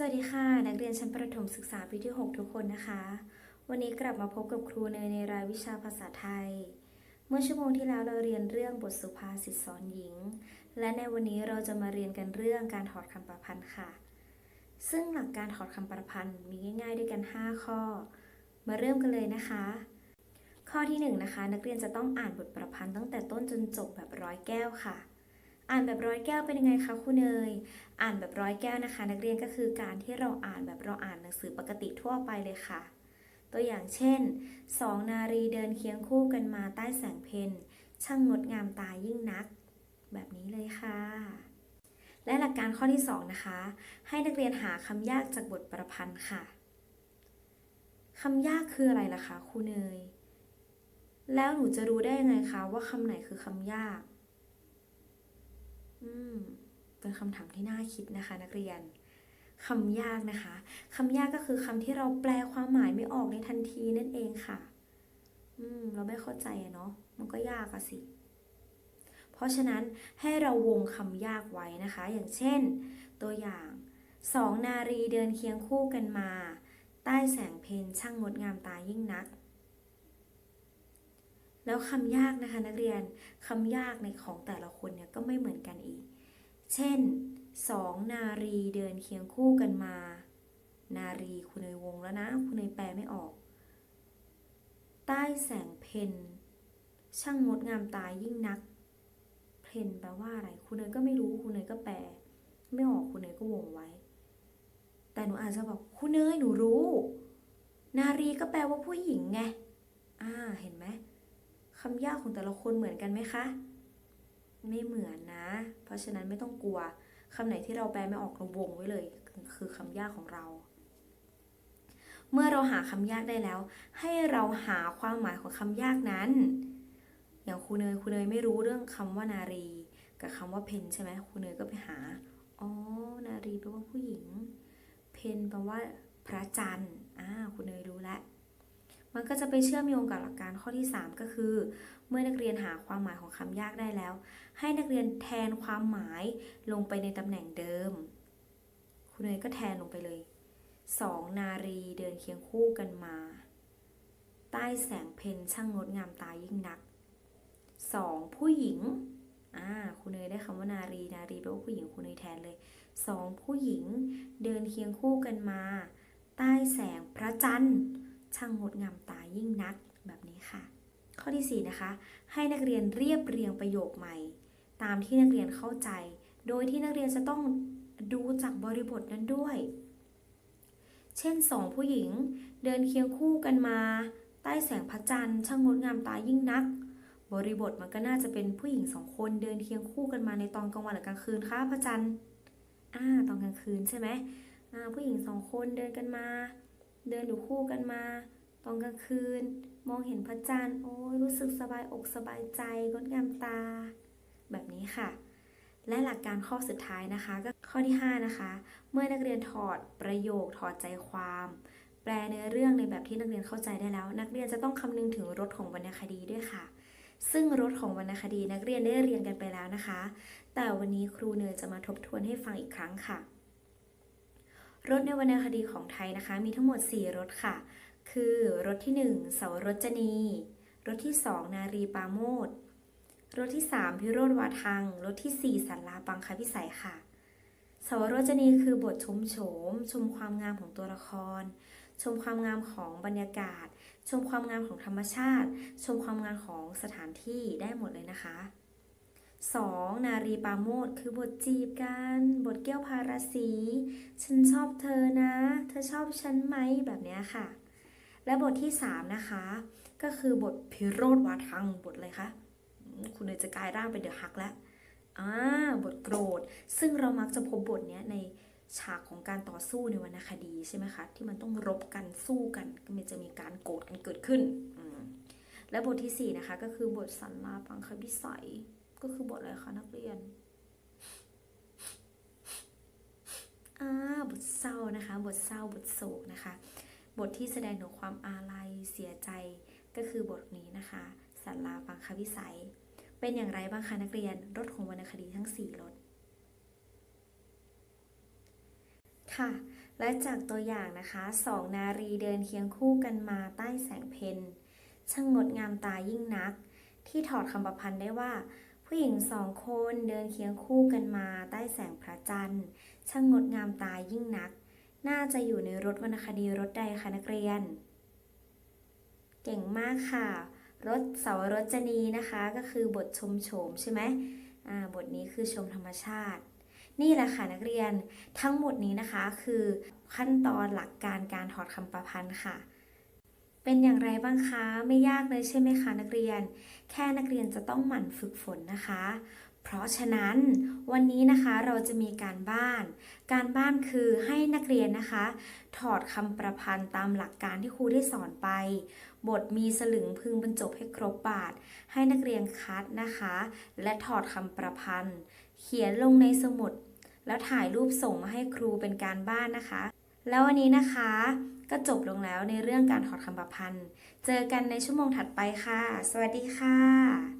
สวัสดีค่ะ นักเรียนชั้นประถมศึกษาปีที่ 6 ทุกคนนะคะ วันนี้กลับมาพบกับครูเนยในรายวิชาภาษาไทย เมื่อชั่วโมงที่แล้วเราเรียนเรื่องบทสุภาษิตสอนหญิง และในวันนี้เราจะมาเรียนกันเรื่องการถอดคำประพันธ์ค่ะ ซึ่งหลักการถอดคำประพันธ์มีง่าย ๆ ด้วยกัน 5 ข้อ มาเริ่มกันเลยนะคะ ข้อที่ 1นงนะคะ นักเรียนจะต้องอ่านบทประพันธ์ตั้งแต่ต้นจนจบแบบร้อยแก้วค่ะ อ่านแบบร้อยแก้วเป็นยังไงคะครูเนยอ่านแบบร้อยแก้วนะคะ นักเรียนก็คือการที่เราอ่านแบบเราอ่านหนังสือปกติทั่วไปเลยค่ะ ตัวอย่างเช่นสองนารีเดินเคียงคู่กันมาใต้แสงเพนช่างงดงามตายิ่งนัก แบบนี้เลยค่ะ และหลักการข้อที่ 2 นะคะ ให้นักเรียนหาคำยากจากบทประพันธ์ค่ะคำยากคืออะไรล่ะคะครูเนย แล้วหนูจะรู้ได้ยังไงคะว่าคำไหนคือคำยาก อืมเป็นคำถามที่น่าคิดนะคะ นักเรียนคำยากนะคะคำยากก็คือคำที่เราแปลความหมายไม่ออกในทันทีนั่นเองค่ะ อืม เราไม่เข้าใจเนาะมันก็ยากอะสิ เพราะฉะนั้นให้เราวงคำยากไว้นะคะ อย่างเช่น ตัวอย่างสองนารีเดินเคียงคู่กันมา ใต้แสงเพนช่างงดงามตายิ่งนัก แล้วคำยากนะคะนักเรียนคำยากในของแต่ละคนเนี่ยก็ไม่เหมือนกันอีก เช่นสองนารีเดินเคียงคู่กันมา นารีคุณเนยวงแล้วนะ คุณเนยแปลไม่ออก ใต้แสงเพนช่างงดงามตายิ่งนัก เพนแปลว่าอะไร คุณเนยก็ไม่รู้คุณเนยก็แปล ไม่ออกคุณเนยก็วงไว้ แต่หนูอาจจะบอกคุณเนยหนูรู้ นารีก็แปลว่าผู้หญิงไงอ่าเห็นไหม คำยากของแต่ละคนเหมือนกันไหมคะ ไม่เหมือนนะ เพราะฉะนั้นไม่ต้องกลัวคำไหนที่เราแปลไม่ออกเราวงไว้เลย คือคำยากของเรา เมื่อเราหาคำยากได้แล้ว ให้เราหาความหมายของคำยากนั้น อย่างครูเนยครูเนยไม่รู้เรื่องคำว่านารี กับคำว่าเพนใช่ไหมครูเนยก็ไปหาอ๋อนารีแปลว่าผู้หญิง เพนแปลว่าพระจันทร์อ่าครูเนยรู้แล้ว มันก็จะไปเชื่อมโยงกับหลักการข้อที่ 3 ก็คือ เมื่อนักเรียนหาความหมายของคำยากได้แล้ว ให้นักเรียนแทนความหมายลงไปในตำแหน่งเดิม คุณเนยก็แทนลงไปเลยสองนารีเดินเคียงคู่กันมา ใต้แสงเพนช่างงดงามตายิ่งนักสองผู้หญิงอ่าคุณเนยได้คำว่านารีนารีแปลว่าผู้หญิงคุณเนยแทนเลยสองผู้หญิงเดินเคียงคู่กันมา ใต้แสงพระจันทร์ ช่างงดงามตายิ่งนักแบบนี้ค่ะ ข้อที่ 4 นะคะ ให้นักเรียนเรียบเรียงประโยคใหม่ ตามที่นักเรียนเข้าใจ โดยที่นักเรียนจะต้องดูจากบริบทนั้นด้วย เช่นสองผู้หญิง เดินเคียงคู่กันมา ใต้แสงพระจันทร์ช่างงดงามตายิ่งนัก บริบทมันก็น่าจะเป็นผู้หญิงสองคนเดินเคียงคู่กันมาในตอนกลางวันหรือกลางคืนคะพระจันทร์อ่าตอนกลางคืนใช่ไหมผู้หญิงสองคนเดินกันมา เดินอยู่คู่กันมา ตอนกลางคืน มองเห็นพระจันทร์โอ้ยรู้สึกสบายอกสบายใจงดงามตา แบบนี้ค่ะ และหลักการข้อสุดท้ายนะคะ ก็ข้อที่ 5 นะคะ เมื่อนักเรียนถอดประโยคถอดใจความ แปลเนื้อเรื่องในแบบที่นักเรียนเข้าใจได้แล้ว นักเรียนจะต้องคำนึงถึงรสของวรรณคดีด้วยค่ะซึ่งรสของวรรณคดีนักเรียนได้เรียนกันไปแล้วนะคะ แต่วันนี้ครูเนยจะมาทบทวนให้ฟังอีกครั้งค่ะ รสในวรรณคดีของไทยนะคะ มีทั้งหมด 4รสค่ะ คือรสที่ 1 เสาวรจนีรสที่ 2 นารีปาโมดรสที่ 3 พิโรธวาทังรสที่ 4สันลาปังคพิสัยค่ะ เสาวรจนีคือบทชมโฉม ชมความงามของตัวละคร ชมความงามของบรรยากาศ ชมความงามของธรรมชาติ ชมความงามของสถานที่ได้หมดเลยนะคะ 2. นารีปาโมดคือบทจีบกัน บทแก้วพาราสีฉันชอบเธอนะ เธอชอบฉันไหมแบบเนี้ยค่ะ และบทที่ 3 นะคะ ก็คือบทพิโรธวาทังบทอะไรคะคุณเนยจะกลายร่างเป็นเดือฮักแล้วอ่าบทโกรธ ซึ่งเรามักจะพบบทเนี้ยในฉากของการต่อสู้ในวรรณคดีใช่ไหมคะ ที่มันต้องรบกันสู้กันก็มันจะมีการโกรธกันเกิดขึ้น และบทที่ 4 นะคะ ก็คือบทสันลาปังคพิสัย ก็คือบทอะไรคะนักเรียน อ่า บทเศร้านะคะ บทเศร้า บทโศกนะคะ บทที่แสดงถึงความอาลัยเสียใจก็คือบทนี้นะคะสันลาปังควิสัย เป็นอย่างไรบ้างคะนักเรียน รถของวรรณคดีทั้ง 4 รถ ค่ะ และจากตัวอย่างนะคะสองนารีเดินเคียงคู่กันมาใต้แสงเพนช่างงดงามตายิ่งนัก ที่ถอดคำประพันธ์ได้ว่า ผู้หญิงสองคนเดินเคียงคู่กันมาใต้แสงพระจันทร์ ช่างงดงามตายิ่งนัก น่าจะอยู่ในรถวรรณคดีรถใดคะนักเรียน เก่งมากค่ะ รถเสาวรจนีนะคะก็คือบทชมโฉมใช่ไหมอ่าบทนี้คือชมธรรมชาติ นี่แหละค่ะนักเรียนทั้งหมดนี้นะคะคือขั้นตอนหลักการการถอดคำประพันธ์ค่ะ เป็นอย่างไรบ้างคะ ไม่ยากเลยใช่ไหมคะนักเรียน แค่นักเรียนจะต้องหมั่นฝึกฝนนะคะ เพราะฉะนั้นวันนี้นะคะเราจะมีการบ้าน การบ้านคือให้นักเรียนนะคะ ถอดคำประพันธ์ตามหลักการที่ครูได้สอนไป บทมีสลึงพึงบรรจบให้ครบบาท ให้นักเรียนคัดนะคะ และถอดคำประพันธ์ เขียนลงในสมุด แล้วถ่ายรูปส่งมาให้ครูเป็นการบ้านนะคะ แล้ววันนี้นะคะ ก็จบลงแล้วในเรื่องการถอดคำประพันธ์ เจอกันในชั่วโมงถัดไปค่ะ สวัสดีค่ะ